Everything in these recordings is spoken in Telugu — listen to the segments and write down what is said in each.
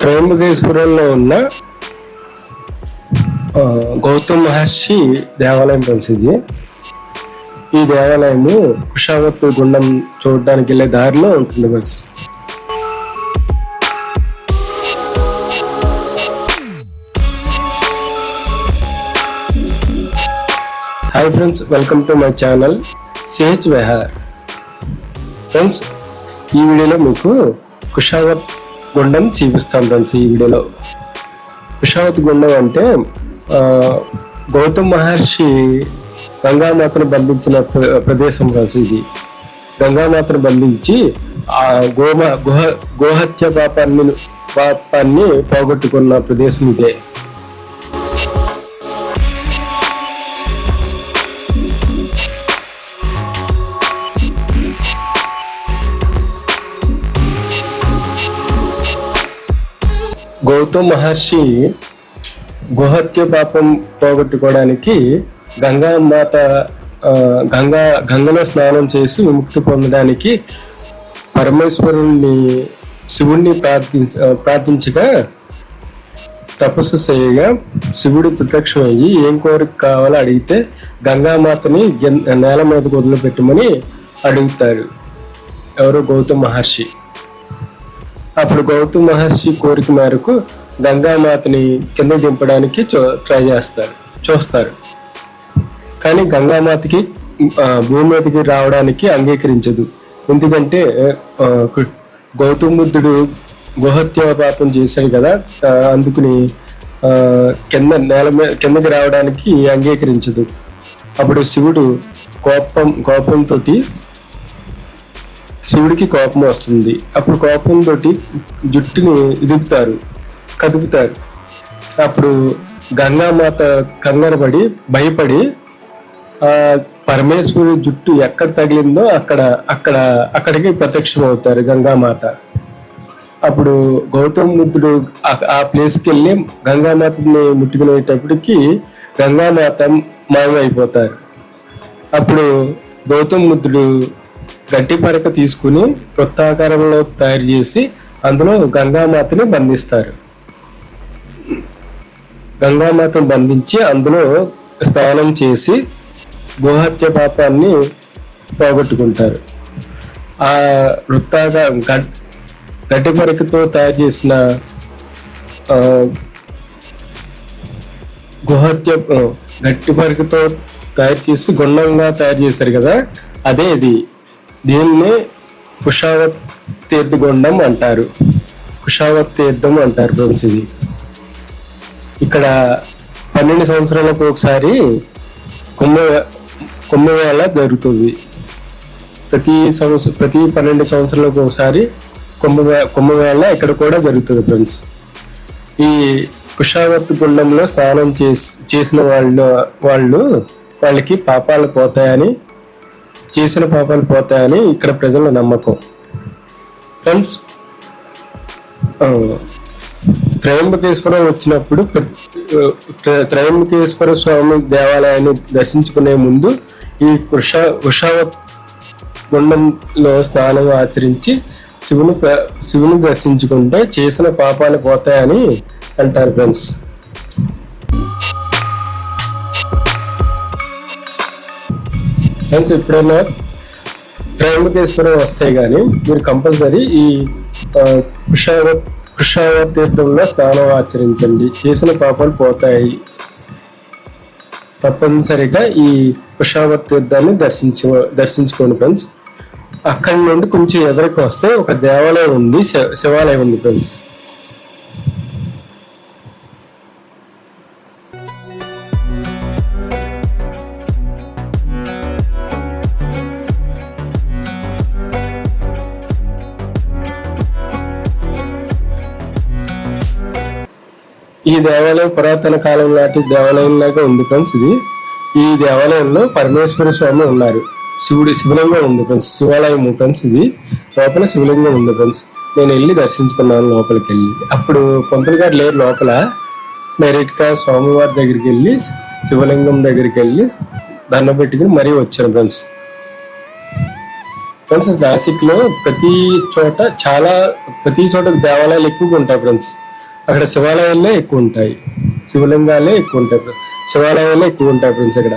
త్రయంబకేశ్వరంలో ఉన్న గౌతమ్ మహర్షి దేవాలయం కలిసింది ఇది. ఈ దేవాలయము కుషావత్ గుండం చూడడానికి వెళ్ళే దారిలో ఉంటుంది bus. Hi friends welcome to my channel CH వెహార్ friends ఈ వీడియోలో మీకు కుషావత్ గుండం చూపిస్తాం ఫ్రెండ్స్ ఈ వీడియోలో. విషావత్ గుండం అంటే గౌతమ గౌతమ్ మహర్షి గంగామాతను బంధించిన ప్ర- ప్రదేశం ఫ్రెండ్స్ ఇది. గంగామాతను బంధించి ఆ గోమ గుహ గోహత్య పాపాన్ని పాపాన్ని పోగొట్టుకున్న ప్రదేశం ఇదే. గౌతమ్ మహర్షి గుహత్య పాపం పోగొట్టుకోవడానికి గంగా మాత గంగా గంగలో స్నానం చేసి విముక్తి పొందడానికి పరమేశ్వరుణ్ణి శివుణ్ణి ప్రార్థించ ప్రార్థించగా తపస్సు చేయగా శివుడు ప్రత్యక్షమయ్యి ఏం కోరిక కావాలో అడిగితే గంగామాతని గెన్- నేల మీద వదిలిపెట్టమని అడుగుతారు. ఎవరు? గౌతమ్ మహర్షి. అప్పుడు గౌతమ మహర్షి కోరిక మేరకు గంగామాతని కింద దింపడానికి చూ- ట్రై చేస్తారు చూస్తారు. కానీ గంగామాతకి భూమి మీదకి రావడానికి అంగీకరించదు. ఎందుకంటే గౌతమ బుద్ధుడు గోహత్య పాపం చేశాడు కదా అందుకుని కింద నేల మీద కిందకి రావడానికి అంగీకరించదు. అప్పుడు శివుడు కోపం కోపంతో శివుడికి కోపం వస్తుంది. అప్పుడు కోపంతో జుట్టుని ఇదుపుతారు కదుపుతారు. అప్పుడు గంగామాత కంగారు పడి భయపడి ఆ పరమేశ్వరి జుట్టు ఎక్కడ తగిలిందో అక్కడ అక్కడ అక్కడికి ప్రత్యక్షం అవుతారు గంగామాత. అప్పుడు గౌతమ బుద్ధుడు ఆ- ప్లేస్కి వెళ్ళి గంగామాతని ముట్టుకునేటప్పటికి గంగామాత మాయమైపోతారు. అప్పుడు గౌతమ బుద్ధుడు గట్టి పరక తీసుకుని వృత్తాకారంలో తయారు చేసి అందులో గంగామాతని బంధిస్తారు. గంగామాతను బంధించి అందులో స్నానం చేసి గోహత్య పాపాన్ని పోగొట్టుకుంటారు. ఆ వృత్తాగా గట్- గట్టి పరకతో తయారు చేసిన గుహత్య గట్టి పరకతో తయారు చేసి గుండంగా తయారు చేశారు కదా అదే ఇది. దీన్ని కుషావత్ తీర్థగుండం అంటారు. కుషావత్ తీర్థం అంటారు ఫ్రెండ్స్ ఇది. ఇక్కడ పన్నెండు సంవత్సరాలకు ఒకసారి కుంభ కుంభమేళ జరుగుతుంది. ప్రతి సంవత్సరం ప్రతి పన్నెండు సంవత్సరాలకు ఒకసారి కుంభమే కుంభమేళ ఇక్కడ కూడా జరుగుతుంది ఫ్రెండ్స్. ఈ కుషావత్ గుండంలో స్నానం చేసి చేసిన వాళ్ళు వాళ్ళు వాళ్ళకి పాపాలు పోతాయని చేసిన పాపాలు పోతాయని ఇక్కడ ప్రజల నమ్మకం. ఫ్రెండ్స్ ఆ, త్రయంబకేశ్వరం వచ్చినప్పుడు త్రయంబకేశ్వర స్వామి దేవాలయాన్ని దర్శించుకునే ముందు ఈ కృష వృషావత్ గుండంలో స్నానం ఆచరించి శివుని శివుని దర్శించుకుంటే చేసిన పాపాలు పోతాయని అంటారు ఫ్రెండ్స్ ఫ్రెండ్స్ ఎప్పుడైనా త్రయంబకేశ్వరం వస్తే కానీ మీరు కంపల్సరీ ఈ ఆ, కృషావత్ తీర్థంలో స్నానం ఆచరించండి. చేసిన పాపాలు పోతాయి. తప్పనిసరిగా ఈ కుషావ తీర్థాన్ని దర్శించు దర్శించుకోండి ఫ్రెండ్స్. అక్కడి నుండి కొంచెం ఎదురుకు వస్తే ఒక దేవాలయం ఉంది శివాలయం ఉంది ఫ్రెండ్స్. ఈ దేవాలయం పురాతన కాలం నాటి దేవాలయం లాగా ఉంది ఫ్రెండ్స్ ఇది. ఈ దేవాలయంలో పరమేశ్వర స్వామి ఉన్నారు. శివుడి శివలింగం ఉంది ఫ్రెండ్స్ శివాలయం ఫ్రెండ్స్ ఇది. లోపల శివలింగం ఉంది ఫ్రెండ్స్. నేను వెళ్ళి దర్శించుకున్నాను లోపలికి వెళ్ళి. అప్పుడు పంతులు గారు లేరు లోపల. డైరెక్ట్గా స్వామివారి దగ్గరికి వెళ్ళి శివలింగం దగ్గరికి వెళ్ళి దండం పెట్టుకుని మరీ వచ్చాను ఫ్రెండ్స్. ఫ్రెండ్స్ నాసిక్లో ప్రతి చోట చాలా ప్రతి చోట దేవాలయాలు ఎక్కువగా ఉంటాయి ఫ్రెండ్స్. అక్కడ శివాలయాలే ఎక్కువ ఉంటాయి. శివలింగాలే ఎక్కువ ఉంటాయి. శివాలయాలే ఎక్కువ ఉంటాయి ఫ్రెండ్స్ ఇక్కడ.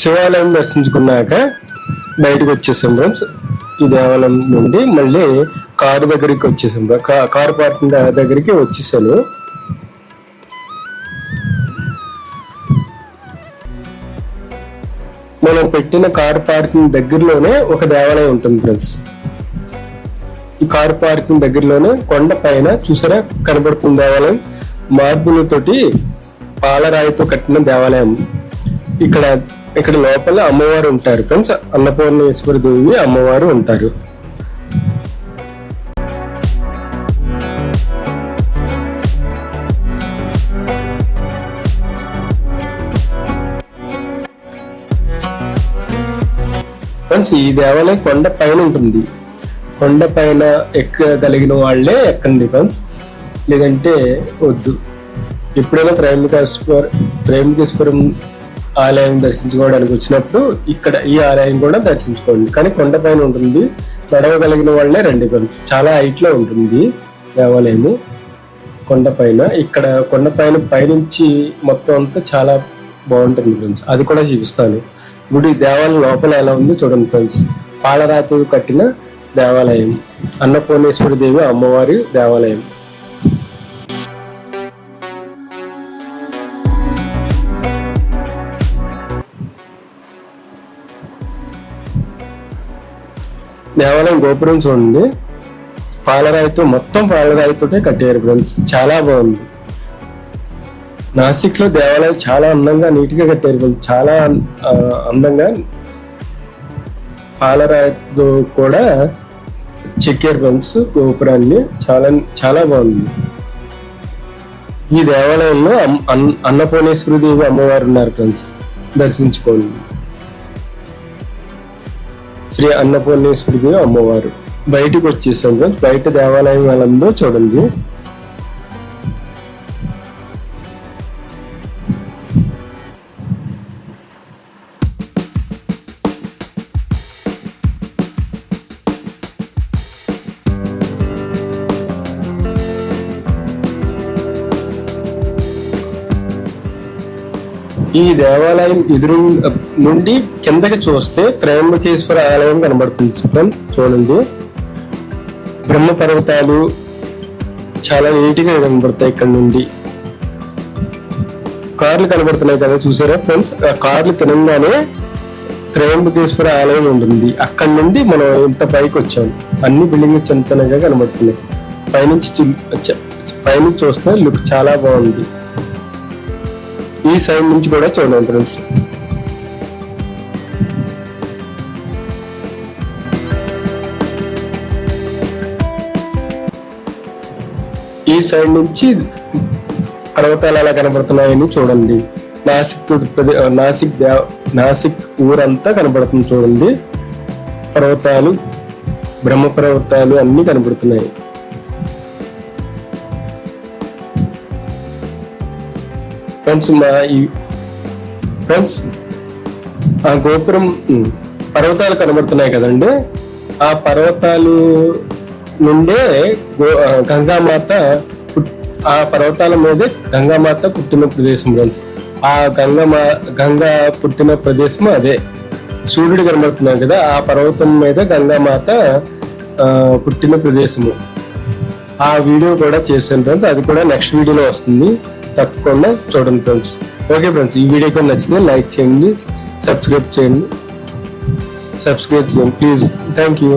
శివాలయం దర్శించుకున్నాక బయటకు వచ్చేసాం ఫ్రెండ్స్. ఈ దేవాలయం నుండి మళ్ళీ కారు దగ్గరికి వచ్చేసాం. కారు పార్కింగ్ దగ్గరికి వచ్చేసాను. మనం పెట్టిన కార్ పార్కింగ్ దగ్గరలోనే ఒక దేవాలయం ఉంటుంది ఫ్రెండ్స్. ఈ కార్ పార్కింగ్ దగ్గరలోనే కొండ పైన చూసారా కనబడుతుంది దేవాలయం? మార్బులతోటి పాలరాయితో కట్టిన దేవాలయం. ఇక్కడ ఇక్కడ లోపల అమ్మవారు ఉంటారు ఫ్రెండ్స్. అన్నపూర్ణేశ్వర దేవి అమ్మవారు ఉంటారు. ఫ్రెండ్స్ ఈ దేవాలయం కొండ పైన ఉంటుంది. కొండ పైన ఎక్కగలిగిన వాళ్ళే ఎక్కండి ఫ్రెండ్స్. లేదంటే వద్దు. ఎప్పుడైనా త్రయంబకేశ్వర త్రయంబకేశ్వరం ఆలయం దర్శించుకోవడానికి వచ్చినప్పుడు ఇక్కడ ఈ ఆలయం కూడా దర్శించుకోండి. కానీ కొండ పైన ఉంటుంది. నడవగలిగిన వాళ్ళే రండి ఫ్రెండ్స్ చాలా హైట్లో ఉంటుంది దేవాలయము. కొండ పైన. ఇక్కడ కొండ పైన పైనుంచి మొత్తం అంతా చాలా బాగుంటుంది ఫ్రెండ్స్. అది కూడా చూపిస్తాను. గుడి దేవాలయం లోపల ఎలా ఉందో చూడండి ఫ్రెండ్స్. పాలరాతి కట్టిన దేవాలయం. అన్నపూర్ణేశ్వరి దేవి అమ్మవారి దేవాలయం. దేవాలయం గోపురం చూడండి. పాలరాయితో మొత్తం పాలరాయితోటే కట్టారు ఫ్రెండ్స్. చాలా బాగుంది. నాసిక్లో దేవాలయం చాలా అందంగా నీట్గా కట్టారు ఫ్రెండ్స్. చాలా అందంగా పాలరాయితో కూడా చెక్కారు ఫ్రెండ్స్ గోపురాన్ని. చాలా చాలా బాగుంది. ఈ దేవాలయంలో అన్నపూర్ణేశ్వరి దేవి అమ్మవారు ఉన్నారు ఫ్రెండ్స్. దర్శించుకోండి. శ్రీ అన్నపూర్ణేశ్వరి అమ్మవారు. బయటకు వచ్చేసాం బయట దేవాలయం ఎలా చూడండి. ఈ దేవాలయం ఎదురు నుండి కిందకి చూస్తే త్రయంబకేశ్వర ఆలయం కనబడుతుంది ఫ్రెండ్స్ చూడండి. బ్రహ్మ పర్వతాలు చాలా నీట్గా కనబడతాయి ఇక్కడ నుండి. కార్లు కనబడుతున్నాయి కదా చూసారా ఫ్రెండ్స్ ఆ కార్లు తినంగానే త్రయంబకేశ్వర ఆలయం ఉంటుంది. అక్కడ నుండి మనం ఇంత పైకి వచ్చాం. అన్ని బిల్డింగ్ చిన్న చిన్నగా కనబడుతున్నాయి. పైనుంచి పైనుంచి చూస్తే లుక్ చాలా బాగుంది. ఈ సైడ్ నుంచి కూడా చూడండి ఫ్రెండ్స్. ఈ సైడ్ నుంచి పర్వతాలు ఎలా కనబడుతున్నాయని చూడండి. నాసిక్ నాసిక్ దేవ నాసిక్ ఊరంతా కనబడుతుంది చూడండి. పర్వతాలు బ్రహ్మ పర్వతాలు అన్ని కనబడుతున్నాయి. ఫ్రెండ్స్ మా ఈ ఫ్రెండ్స్ ఆ గోపురం పర్వతాలు కనబడుతున్నాయి కదండి. ఆ పర్వతాలు నుండే గో- గంగామాత ఆ పర్వతాల మీదే గంగామాత పుట్టిన ప్రదేశం ఫ్రెండ్స్ ఆ గంగమా గంగా పుట్టిన ప్రదేశం అదే. సూర్యుడు కనబడుతున్నాడు కదా ఆ పర్వతం మీద గంగామాత పుట్టిన ప్రదేశము. ఆ వీడియో కూడా చేశాను ఫ్రెండ్స్ అది కూడా నెక్స్ట్ వీడియోలో వస్తుంది. తప్పకుండా చూడండి ఫ్రెండ్స్. ఓకే ఫ్రెండ్స్ ఈ వీడియో కానీ నచ్చితే లైక్ చేయండి సబ్స్క్రైబ్ చేయండి. సబ్స్క్రైబ్ చేయండి ప్లీజ్ థ్యాంక్ యూ